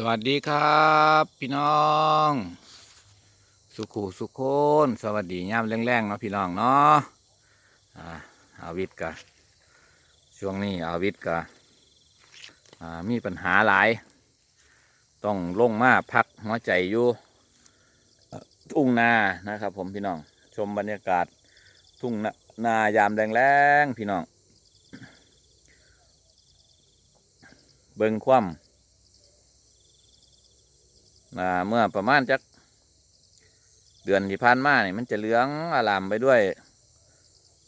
สวัสดีครับ พี่น้อง สุขูสุขโคนสวัสดีย่ามแรงๆเนาะพี่น้องเนาะอ่าอาวิทย์กะช่วงนี้อาวิทย์กะอ่ามีปัญหาหลาย ต้องลงมาพักหัวใจอยู่ทุ่งนานะครับ ผมพี่น้อง ชมบรรยากาศทุ่งนานายามแรงๆพี่น้อง เบิ่งคว่ำ เมื่อประมาณจักเดือนที่ผ่านมาเนี่ยมันจะเหลืองอลามไปด้วย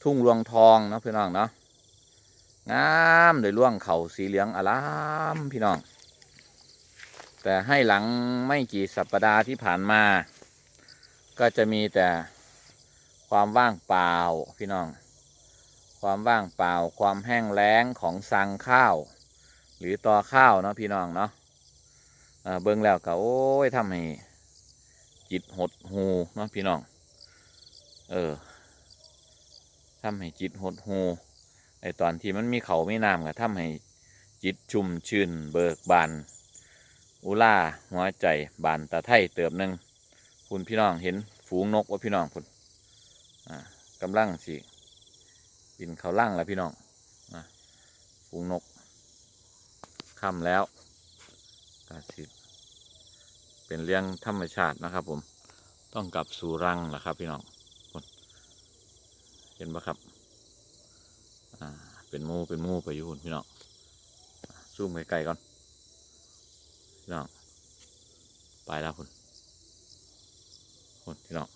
ทุ่งรวงทองเนาะพี่น้องเนาะงามโดยร่วงเขาสีเหลืองอลามพี่น้อง แต่ให้หลังไม่กี่สัปดาห์ที่ผ่านมา ก็จะมีแต่ความว่างเปล่าพี่น้อง ความว่างเปล่า ความแห้งแล้งของสังข้าว หรือตอข้าวเนาะพี่น้องเนาะ เบิ่งแล้วก็โอ้ยทำให้จิตหดหูเนาะพี่น้อง เออทำให้จิตหดหูไอตอนที่มันมีเขาไม่น้ำก็ทำให้จิตชุ่มชื่นเบิกบาน อุล่าหัวใจบานตาไทเติบหนึ่งคุณพี่น้องเห็นฝูงนกว่าพี่น้องคุณอ่ากำลังสิบินเขาล่างแล้วพี่น้องฝูงนกค่ำแล้วกาสิ เป็นเรื่องธรรมชาตินะครับ ผมต้องกลับสู่รังนะครับ พี่น้องเห็นปะครับอ่าเป็นมูเป็นมูไปอยู่พุ่นพี่น้องซูมไกลๆก่อนพี่น้องไปแล้วคุณคุณพี่น้อง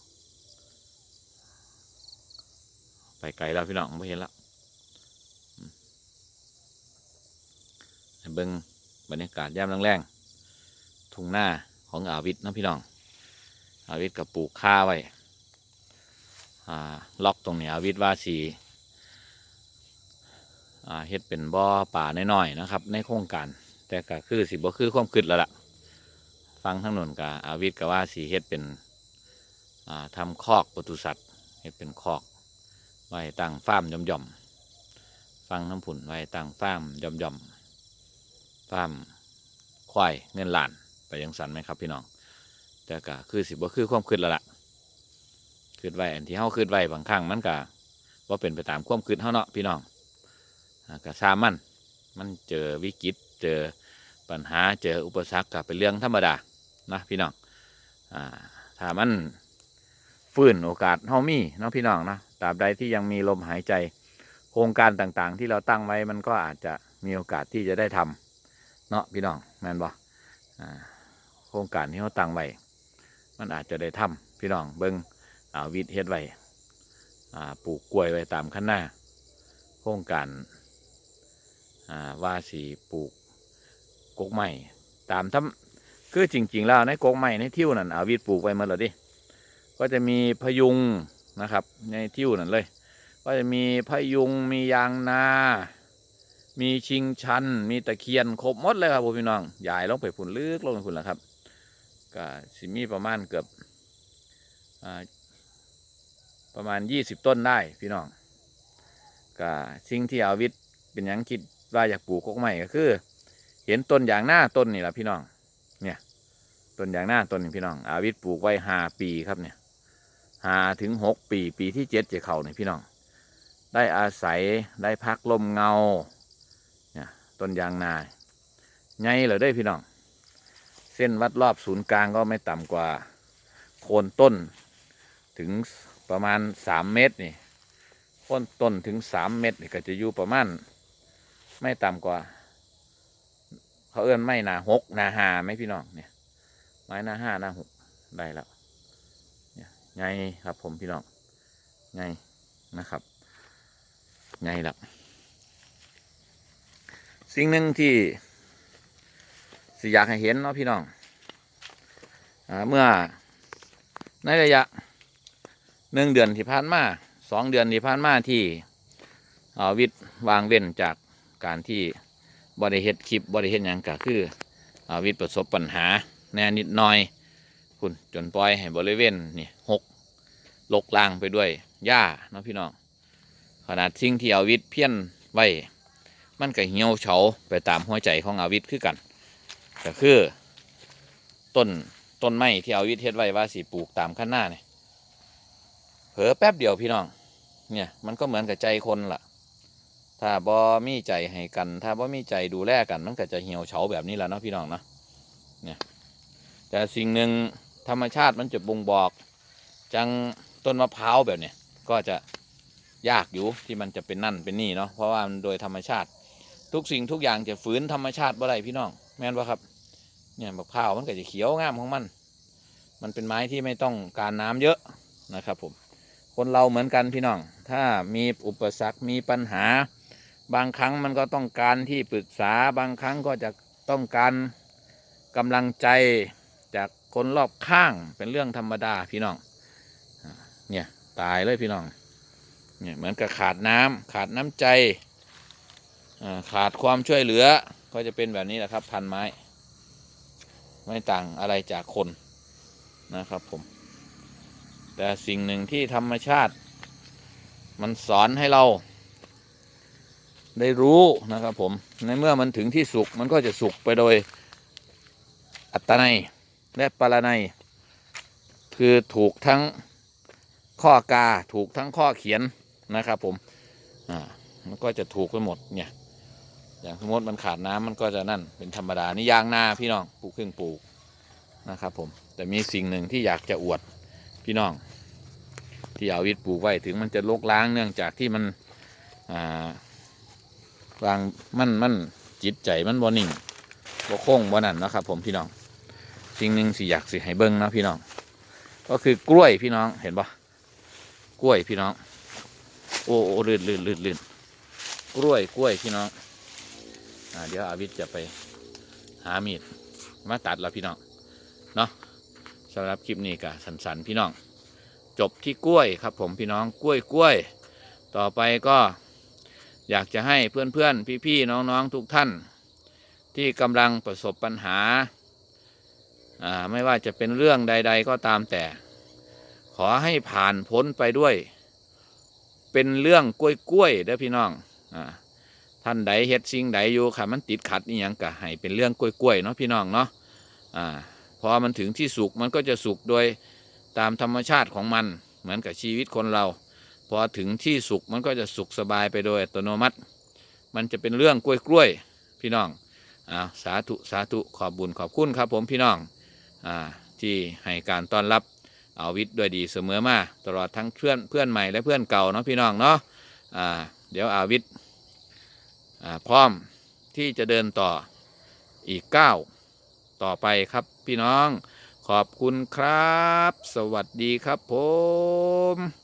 ไปไกลแล้วพี่น้องไม่เห็นแล้วอืมให้เบิ้งบรรยากาศยามแรงๆทุ่งหน้า ของอาวิทย์นะพี่น้อง อาวิทย์กับปลูกข้าไว้ล็อกตรงนี้อาวิทย์ว่าสีเฮ็ดเป็นบ่อป่าน้อยๆนะครับ ในโครงการ แต่ก็คือสิบ่คือความคิดแล้วล่ะ ฟังทั้งนนกับอาวิทย์ก็ว่าสีเฮ็ดเป็นอ่าทำคอกปศุสัตว์เฮ็ดเป็นคอกไว้ตั้งฟาร์มย่อมๆฟังน้ำผุนไว้ตั้งฟาร์มย่อมๆฟาร์มควายเงินล้าน ไปยังสันไหมครับพี่น้องแต่ก็คือสิบ่คือความคิดแล้วล่ะคิดไว้อันที่เฮาคิดไว้บางครั้งมันก็ว่าเป็นไปตามความคิดเฮาเนาะพี่น้องอ่าก็ซามันมันเจอวิกฤตเจอปัญหาเจออุปสรรคก็เป็นเรื่องธรรมดานะพี่น้องถ้ามันฟื้นโอกาสเฮามีเนาะพี่น้องนะตราบใดที่ยังมีลมหายใจโครงการต่างๆ ที่เราตั้งไว้มันก็อาจจะมีโอกาสที่จะได้ทำเนาะพี่น้องแมนบ่อ่า ครงการที่เขาตั้งไว้มันอาจจะได้ทำพี่น้องเบิงอ่าวิทย์เฮ็ดไว้ปลูกกล้วยไว้ตามขั้นหน้า โครงการว่าสีปลูกกกไม้ตามทำคือจริง ๆ แล้วในกกไม้ในทิวนั่นอาวิทย์ปลูกไว้หมาแล้วดิก็จะมีพยุงนะครับในทิวนั่นเลย ก็จะมีพยุงมียางนา มีชิงชัน มีตะเคียนครบหมดเลยครับผมพี่น้องใหญ่ลงไปฝุ่นลึกลงไปฝุ่นแล้วครับ ก็สิมีประมาณเกือบอประมาณยี่สิบต้นได้พี่น้องก็สิ่งที่อาวิทย์เป็นยังคิดว่าอยากปลูกกกใหม่ก็คือ เห็นต้นอย่างหน้าต้นนี่แหละพี่น้อง เนี่ยต้นอย่างหน้าต้นนี่พี่น้อง อาวิทย์ปลูกไว้ห้าปีครับเนี่ยห้าถึงหกปีปีที่เจ็ดจะเข้าเนี่ยพี่น้อง ได้อาศัยได้พักลมเงา เนี่ยต้นยางนาไงเหรอได้พี่น้อง เส้นวัดรอบศูนย์กลางก็ไม่ต่ำกว่าโคนต้นถึงประมาณสามเมตรนี่โคนต้นถึงสามเมตรนี่ก็จะอยู่ประมาณไม่ต่ำกว่า เขาเอื้อนไม่นาหกนาหาไหมพี่น้องเนี่ยไม้นาห้านาหกได้แล้วเนี่ยไงครับผมพี่น้องไงนะครับไงแล้วสิ่งหนึ่งที่ สิอยากให้เห็นเนาะพี่น้องอเมื่อในระยะหนึ่งเดือนที่ผ่านมาสองเดือนที่ผ่านมาที่อาวิทย์วางเว้นจากการที่บริเฮ็ดคลิปบริเฮ็ดหยังก็คืออาวิทย์ประสบปัญหาแน่นิดหน่อยคุณจนปล่อยให้บริเวณนี่หกลกลางไปด้วยหญ้าเนาะพี่น้องขนาดสิ่งที่อาวิทย์เพี้ยนไว้มันก็เหี่ยวเฉาไปตามหัวใจของอาวิทย์คือกัน ก็คือต้นต้นไม้ที่เอาวิทย์เฮ็ดไว้ว่าสีปลูกตามข้างหน้าเนี่ยเผลอแป๊บเดียวพี่น้อง เนี่ยมันก็เหมือนกับใจคนล่ะ ถ้าบ่มีใจให้กัน ถ้าบ่มีใจดูแลกันมันก็จะเหี่ยวเฉาแบบนี้แหละเนาะพี่น้องเนาะเนี่ยแต่สิ่งหนึ่งธรรมชาติมันจะบ่งบอก จังต้นมะพร้าวแบบเนี้ยก็จะยากอยู่ที่มันจะเป็นนั่นเป็นนี่เนาะเพราะว่ามันโดยธรรมชาติ ทุกสิ่งทุกอย่างจะฝืนธรรมชาติบ่ได้พี่น้อง แม่นว่าครับ เนี่ยมะพร้าวมันก็จะเขียวงามของมัน มันเป็นไม้ที่ไม่ต้องการน้ำเยอะนะครับผม คนเราเหมือนกันพี่น้อง ถ้ามีอุปสรรคมีปัญหา บางครั้งมันก็ต้องการที่ปรึกษาบางครั้งก็จะต้องการกำลังใจจากคนรอบข้างเป็นเรื่องธรรมดาพี่น้อง เนี่ยตายเลยพี่น้อง เนี่ยเหมือนกับขาดน้ำขาดน้ำใจ ขาดความช่วยเหลือก็จะเป็นแบบนี้แหละครับพันไม้ ไม่ต่างอะไรจากคนนะครับผม แต่สิ่งหนึ่งที่ธรรมชาติ มันสอนให้เรา ได้รู้นะครับผม ในเมื่อมันถึงที่สุขมันก็จะสุขไปโดยอัตนัยและปรนัย คือถูกทั้งข้อกา ถูกทั้งข้อเขียนนะครับผม อ่า มันก็จะถูกไปหมดเนี่ย อย่างสมมติมันขาดน้ำมันก็จะนั่นเป็นธรรมดานี่ยางนาพี่น้องปลูกครึ่งปลูกนะครับ ผมแต่มีสิ่งหนึ่งที่อยากจะอวดพี่น้อง ที่เอาวิทย์ปลูกไว้ถึงมันจะลกล้างเนื่องจากที่มันอ่าวางมันมันจิตใจมันบ่นิ่งบ่คงบ่นั่นนะครับ ผมพี่น้องสิ่งหนึ่งสิอยากสิให้เบิ้งนะพี่น้อง ก็คือกล้วยพี่น้องเห็นปะกล้วยพี่น้อง โอ้โอ้ลื่นลื่นลื่นลื่นกล้วยกล้วยพี่น้อง เดี๋ยวอาวิทย์จะไปหามีดมาตัดแล้วพี่น้องเนาะสำหรับคลิปนี้ก็สันๆพี่น้อง จบที่กล้วยครับ ผมพี่น้องกล้วยกล้วย ต่อไปก็อยากจะให้เพื่อนๆ พี่ๆ น้องๆ ทุกท่าน ที่กำลังประสบปัญหาอ่าไม่ว่าจะเป็นเรื่องใด ๆ ก็ตามแต่ ขอให้ผ่านพ้นไปด้วย เป็นเรื่องกล้วยๆเด้อพี่น้องอ่า ท่านใดเฮ็ดสิ่งใดอยู่ค่ะ มันติดขัดนี่ยังกะให้เป็นเรื่องกล้วยๆเนาะพี่น้องเนาะอ่าพอมันถึงที่สุขมันก็จะสุขโดยตามธรรมชาติของมัน เหมือนกับชีวิตคนเรา พอถึงที่สุขมันก็จะสุขสบายไปโดยอัตโนมัติ มันจะเป็นเรื่องกล้วยๆพี่น้องอ่าสาธุสาธุขอบบุญขอบคุณครับผมพี่น้องอ่าที่ให้การต้อนรับเอาวิทย์ด้วยดีเสมอมาตลอดทั้งเพื่อนเพื่อนใหม่และเพื่อนเก่าเนาะพี่น้องเนาะอ่าเดี๋ยวอาวิทย์ พร้อมที่จะเดินต่ออีกก้าต่อไปครับพี่น้องขอบคุณครับ สวัสดีครับผม